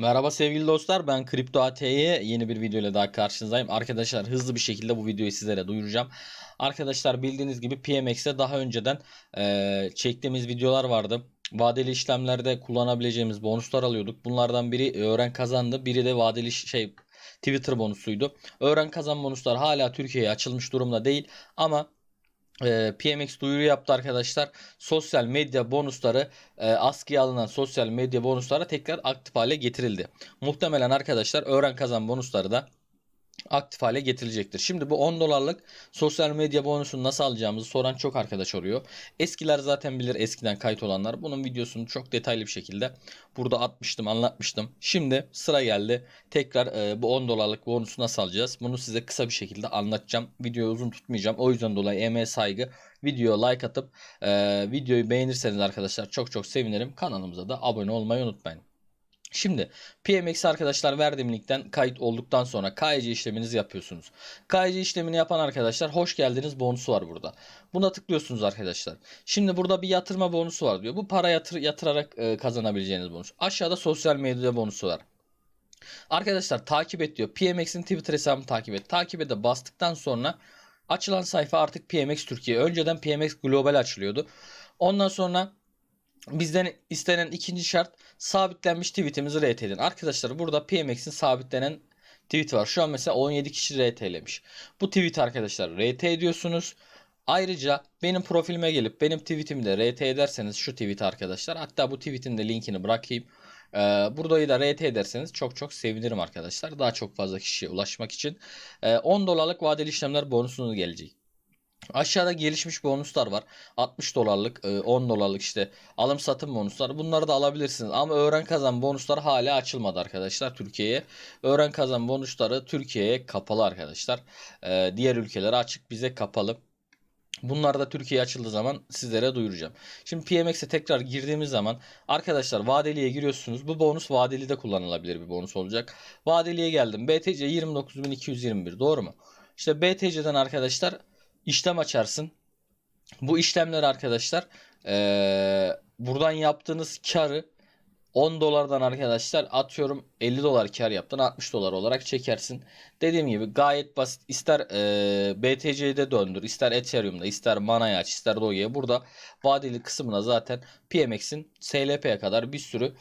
Merhaba sevgili dostlar ben Kripto AT'ye yeni bir video ile daha karşınızdayım. Arkadaşlar hızlı bir şekilde bu videoyu sizlere duyuracağım. Arkadaşlar bildiğiniz gibi PMX'te daha önceden eee, çektiğimiz videolar vardı. Vadeli işlemlerde kullanabileceğimiz bonuslar alıyorduk. Bunlardan biri öğren kazandı. Biri de vadeli şey Twitter bonusuydu. Öğren kazan bonuslar hala Türkiye'ye açılmış durumda değil ama e, PMX duyuru yaptı arkadaşlar. Sosyal medya bonusları e, askıya alınan sosyal medya bonusları tekrar aktif hale getirildi. Muhtemelen arkadaşlar öğren kazan bonusları da aktif hale getirilecektir. Şimdi bu 10 dolarlık sosyal medya bonusunu nasıl alacağımızı soran çok arkadaş oluyor. Eskiler zaten bilir eskiden kayıt olanlar. Bunun videosunu çok detaylı bir şekilde burada atmıştım anlatmıştım. Şimdi sıra geldi. Tekrar e, bu 10 dolarlık bonusu nasıl alacağız? Bunu size kısa bir şekilde anlatacağım. Videoyu uzun tutmayacağım. O yüzden dolayı emeğe saygı. Videoya like atıp e, videoyu beğenirseniz arkadaşlar çok çok sevinirim. Kanalımıza da abone olmayı unutmayın. Şimdi PMX arkadaşlar verdiğim linkten kayıt olduktan sonra KYC işleminizi yapıyorsunuz. KYC işlemini yapan arkadaşlar hoş geldiniz bonusu var burada. Buna tıklıyorsunuz arkadaşlar. Şimdi burada bir yatırma bonusu var diyor. Bu para yatır, yatırarak e, kazanabileceğiniz bonus. Aşağıda sosyal medya bonusu var. Arkadaşlar takip et diyor. PMX'in Twitter hesabını takip et. Takip ede bastıktan sonra açılan sayfa artık PMX Türkiye. Önceden PMX Global açılıyordu. Ondan sonra Bizden istenen ikinci şart sabitlenmiş tweetimizi RT edin. Arkadaşlar burada PMX'in sabitlenen tweet var. Şu an mesela 17 kişi RT'lemiş. Bu tweet arkadaşlar RT ediyorsunuz. Ayrıca benim profilime gelip benim tweetimi de RT ederseniz şu tweet arkadaşlar. Hatta bu tweetin de linkini bırakayım. Ee, burayı da RT ederseniz çok çok sevinirim arkadaşlar. Daha çok fazla kişiye ulaşmak için. Ee, 10 dolarlık vadeli işlemler bonusunuz gelecek. Aşağıda gelişmiş bonuslar var. 60 dolarlık, e, 10 dolarlık işte alım satım bonusları. Bunları da alabilirsiniz. Ama öğren kazan bonuslar hala açılmadı arkadaşlar Türkiye'ye. Öğren kazan bonusları Türkiye'ye kapalı arkadaşlar. E, Diğer ülkelere açık bize kapalı. Bunlar da Türkiye'ye açıldığı zaman sizlere duyuracağım. Şimdi PMX'e tekrar girdiğimiz zaman arkadaşlar vadeliye giriyorsunuz. Bu bonus vadeli de kullanılabilir bir bonus olacak. Vadeliye geldim. BTC 29221 doğru mu? İşte BTC'den arkadaşlar işlem açarsın. Bu işlemler arkadaşlar eee, buradan yaptığınız karı 10 dolardan arkadaşlar atıyorum 50 dolar kar yaptın 60 dolar olarak çekersin. Dediğim gibi gayet basit. İster eee BTC'de döndür, ister Ethereum'da, ister Mana'ya aç, ister Doge'ye. Burada vadeli kısmına zaten PMX'in SLP'ye kadar bir sürü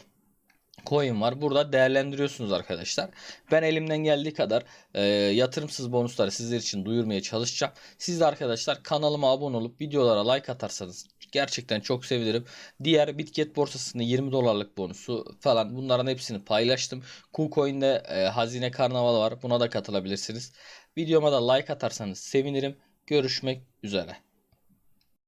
coin var. Burada değerlendiriyorsunuz arkadaşlar. Ben elimden geldiği kadar e, yatırımsız bonusları sizler için duyurmaya çalışacağım. Siz de arkadaşlar kanalıma abone olup videolara like atarsanız gerçekten çok sevinirim. Diğer Bitget borsasında 20 dolarlık bonusu falan bunların hepsini paylaştım. KuCoin'de e, hazine karnavalı var. Buna da katılabilirsiniz. Videoma da like atarsanız sevinirim. Görüşmek üzere.